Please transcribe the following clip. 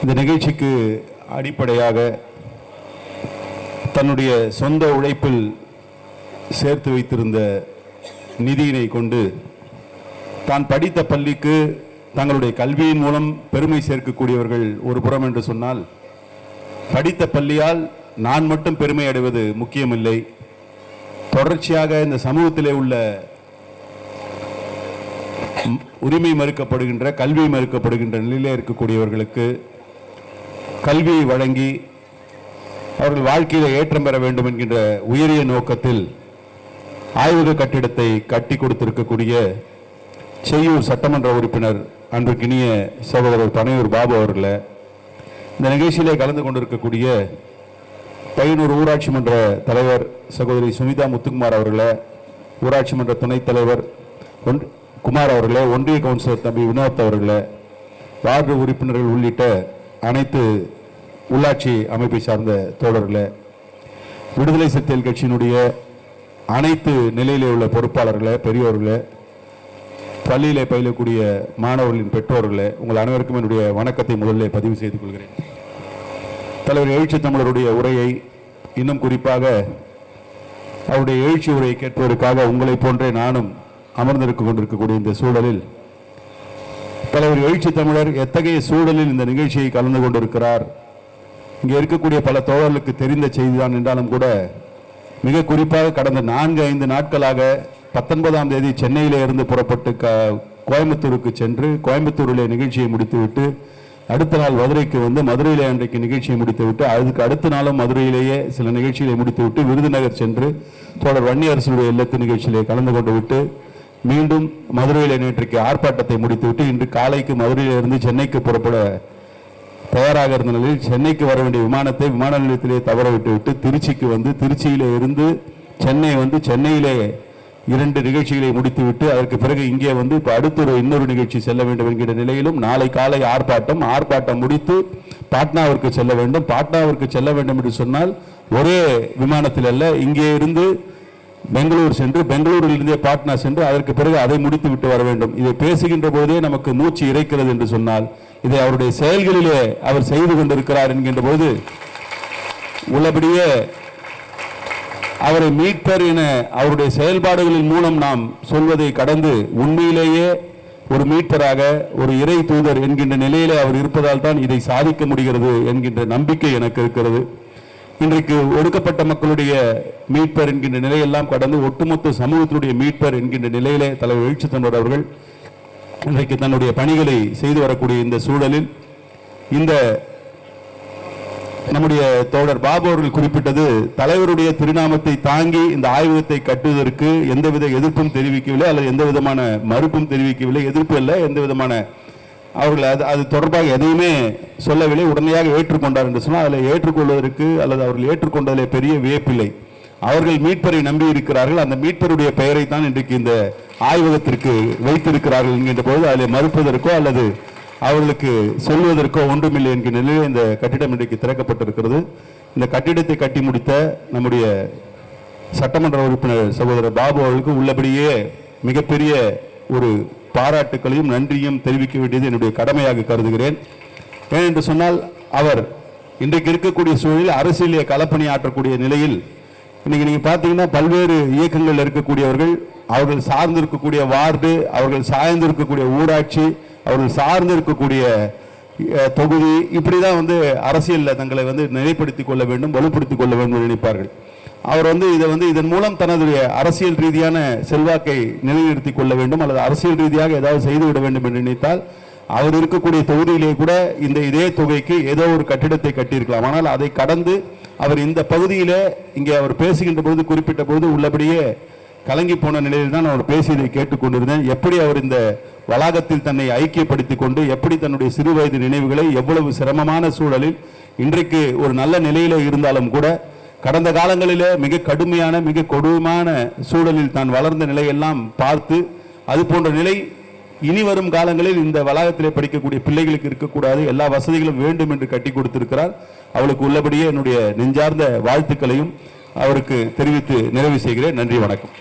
இந்த நிகழ்ச்சிக்கு அடிப்படையாக தன்னுடைய சொந்த உழைப்பில் சேர்த்து வைத்திருந்த நிதியினை கொண்டு தான் படித்த பள்ளிக்கு தங்களுடைய கல்வியின் மூலம் பெருமை சேர்க்கக்கூடியவர்கள் ஒரு புறம் என்று சொன்னால் படித்த பள்ளியால் நான் மட்டும் பெருமை அடைவது முக்கியமில்லை. தொடர்ச்சியாக இந்த சமூகத்திலே உள்ள உரிமை மறுக்கப்படுகின்ற கல்வி மறுக்கப்படுகின்ற நிலையிலே இருக்கக்கூடியவர்களுக்கு கல்வியை வழங்கி அவர்கள் வாழ்க்கையில் ஏற்றம் பெற வேண்டும் என்கின்ற உயரிய நோக்கத்தில் ஆய்வக கட்டிடத்தை கட்டி கொடுத்திருக்கக்கூடிய செய்யூர் சட்டமன்ற உறுப்பினர் அன்றுக்கினிய சகோதரர் பனையூர் பாபு அவர்களை இந்த நிகழ்ச்சியிலே கலந்து கொண்டிருக்கக்கூடிய பையனூர் ஊராட்சி மன்ற தலைவர் சகோதரி சுமிதா முத்துக்குமார் அவர்களை ஊராட்சி மன்ற துணைத் தலைவர் ஒன் குமார் அவர்களே ஒன்றிய கவுன்சிலர் தம்பி வினோத் அவர்களை வார்டு உறுப்பினர்கள் உள்ளிட்ட அனைத்து உள்ளாட்சி அமைப்பை சார்ந்த தோழர்களே விடுதலை சிறுத்தைகள் கட்சியினுடைய அனைத்து நிலையிலே உள்ள பொறுப்பாளர்களே பெரியோர்களே பள்ளியிலே பயிலக்கூடிய மாணவர்களின் பெற்றோர்களே உங்கள் அனைவருக்கும் என்னுடைய வணக்கத்தை முதலில் பதிவு செய்து கொள்கிறேன். தலைவர் எழுச்சி தமிழருடைய உரையை இன்னும் குறிப்பாக அவருடைய எழுச்சி உரையை கேட்பதற்காக உங்களைப் போன்றே நானும் அமர்ந்திருக்க கொண்டிருக்கக்கூடிய இந்த சூழலில் தலைவர் எழுச்சி தமிழர் எத்தகைய சூழலில் இந்த நிகழ்ச்சியை கலந்து கொண்டிருக்கிறார்? இங்கே இருக்கக்கூடிய பல தோழர்களுக்கு தெரிந்த செய்திதான் என்றாலும் கூட மிக குறிப்பாக கடந்த நான்கு ஐந்து நாட்களாக பத்தொன்பதாம் தேதி சென்னையிலே இருந்து புறப்பட்டு க கோயம்புத்தூருக்கு சென்று கோயம்புத்தூரிலே நிகழ்ச்சியை முடித்துவிட்டு அடுத்த நாள் மதுரைக்கு வந்து மதுரையிலே அன்றைக்கு நிகழ்ச்சியை முடித்துவிட்டு அதுக்கு அடுத்த நாளும் மதுரையிலேயே சில நிகழ்ச்சிகளை முடித்துவிட்டு விருதுநகர் சென்று தோழர் வன்னியரசுடைய இல்லத்து நிகழ்ச்சியிலே கலந்து கொண்டு விட்டு மீண்டும் மதுரையில் நேற்றைக்கு ஆர்ப்பாட்டத்தை முடித்துவிட்டு இன்று காலைக்கு மதுரையிலிருந்து சென்னைக்கு புறப்பட தயாராக இருந்த நிலையில் சென்னைக்கு வர வேண்டிய விமானத்தை விமான நிலையத்திலே தவற விட்டுவிட்டு திருச்சிக்கு வந்து திருச்சியிலே இருந்து சென்னை வந்து சென்னையிலே இரண்டு நிகழ்ச்சிகளை முடித்துவிட்டு அதற்கு பிறகு இங்கே வந்து இப்போ அடுத்த ஒரு இன்னொரு நிகழ்ச்சி செல்ல வேண்டும் என்கிற நிலையிலும் நாளை காலை ஆர்ப்பாட்டம் ஆர்ப்பாட்டம் முடித்து பாட்னாவிற்கு செல்ல வேண்டும். பாட்னாவிற்கு செல்ல வேண்டும் என்று சொன்னால் ஒரே விமானத்தில் அல்ல இங்கே இருந்து பெங்களூர் சென்று பெங்களூரில் இருந்தே பாட்னா சென்று அதற்கு பிறகு அதை முடித்து விட்டு வர வேண்டும். இதை பேசுகின்ற போதே நமக்கு மூச்சு இறைக்கிறது என்று சொன்னால் இதை அவருடைய செயல்களிலே அவர் செய்து கொண்டிருக்கிறார் என்கின்ற போது உள்ளபடியே அவரை மீட்பர் என அவருடைய செயல்பாடுகளின் மூலம் நாம் சொல்வதை கடந்து உண்மையிலேயே ஒரு மீட்பராக ஒரு இறை தூதர் என்கின்ற நிலையிலே அவர் இருப்பதால் தான் இதை சாதிக்க முடிகிறது என்கின்ற நம்பிக்கை எனக்கு இருக்கிறது. இன்றைக்கு ஒடுக்கப்பட்ட மக்களுடைய மீட்பர் என்கின்ற நிலையெல்லாம் கடந்து ஒட்டுமொத்த சமூகத்தினுடைய மீட்பர் என்கின்ற நிலையிலே தலைவர் எழுச்சி தந்தோர் அவர்கள் இன்றைக்கு தன்னுடைய பணிகளை செய்து வரக்கூடிய இந்த சூழலில் இந்த நம்முடைய தோழர் பாபு அவர்கள் குறிப்பிட்டது தலைவருடைய திருநாமத்தை தாங்கி இந்த ஆய்வகத்தை கட்டுவதற்கு எந்தவித எதிர்ப்பும் தெரிவிக்கவில்லை அல்லது எந்த விதமான மறுப்பும் தெரிவிக்கவில்லை. எதிர்ப்பு இல்லை எந்த விதமான அவர்கள் அது அது தொடர்பாக எதையுமே சொல்லவில்லை உடனடியாக ஏற்றுக்கொண்டார் என்று சொன்னால் அதில் ஏற்றுக்கொள்வதற்கு அல்லது அவர்கள் ஏற்றுக்கொண்டதில் பெரிய வியப்பில்லை. அவர்கள் மீட்பரை நம்பி இருக்கிறார்கள் அந்த மீட்பருடைய பெயரை தான் இன்றைக்கு இந்த ஆய்வகத்திற்கு வைத்திருக்கிறார்கள் என்கின்ற போது அதில் மறுப்பதற்கோ அல்லது அவர்களுக்கு சொல்வதற்கோ ஒன்றுமில்லை என்கிற நிலையில் இந்த கட்டிடம் இன்றைக்கு திறக்கப்பட்டிருக்கிறது. இந்த கட்டிடத்தை கட்டி முடித்த நம்முடைய சட்டமன்ற உறுப்பினர் சகோதரர் பாபு அவர்களுக்கு உள்ளபடியே மிகப்பெரிய ஒரு பாராட்டுக்களையும் நன்றியும் தெரிவிக்க வேண்டியது என்னுடைய கடமையாக கருதுகிறேன். ஏனென்று சொன்னால் அவர் இன்றைக்கு இருக்கக்கூடிய சூழலில் அரசியலே களப்பணி ஆற்றக்கூடிய நிலையில் இன்னைக்கு நீங்கள் பார்த்தீங்கன்னா பல்வேறு இயக்கங்கள் இருக்கக்கூடியவர்கள் அவர்கள் சார்ந்து இருக்கக்கூடிய வார்டு அவர்கள் சார்ந்து இருக்கக்கூடிய ஊராட்சி அவர்கள் சார்ந்து இருக்கக்கூடிய தொகுதி இப்படி தான் வந்து அரசியலில் தங்களை வந்து நிலைப்படுத்திக் கொள்ள வேண்டும் வலுப்படுத்திக் கொள்ள வேண்டும் நினைப்பார்கள். அவர் வந்து இதை வந்து இதன் மூலம் தனதுடைய அரசியல் ரீதியான செல்வாக்கை நிலைநிறுத்திக் கொள்ள வேண்டும் அல்லது அரசியல் ரீதியாக ஏதாவது செய்துவிட வேண்டும் என்று நினைத்தால் அவர் இருக்கக்கூடிய தொகுதியிலே கூட இந்த இதே தொகைக்கு ஏதோ ஒரு கட்டிடத்தை கட்டியிருக்கலாம். ஆனால் அதை கடந்து அவர் இந்த பகுதியிலே இங்கே அவர் பேசுகின்ற பொழுது குறிப்பிட்ட பொழுது உள்ளபடியே கலங்கி போன நிலையில் தான் அவர் பேசியதை கேட்டுக்கொண்டிருந்தேன் எப்படி அவர் இந்த வளாகத்தில் தன்னை ஐக்கியப்படுத்திக் கொண்டு எப்படி தன்னுடைய சிறு வயது நினைவுகளை எவ்வளவு சிரமமான சூழலில் இன்றைக்கு ஒரு நல்ல நிலையில இருந்தாலும் கூட கடந்த காலங்களிலே மிக கடுமையான மிக கொடூரமான சூழலில் தான் வளர்ந்த நிலையெல்லாம் பார்த்து அது போன்ற நிலை இனி வரும் காலங்களில் இந்த வளாகத்திலே படிக்கக்கூடிய பிள்ளைகளுக்கு இருக்கக்கூடாது எல்லா வசதிகளும் வேண்டும் என்று கட்டி கொடுத்திருக்கிறார். அவளுக்கு உள்ளபடியே என்னுடைய நெஞ்சார்ந்த வாழ்த்துக்களையும் அவருக்கு தெரிவித்து நிறைவு செய்கிறேன். நன்றி வணக்கம்.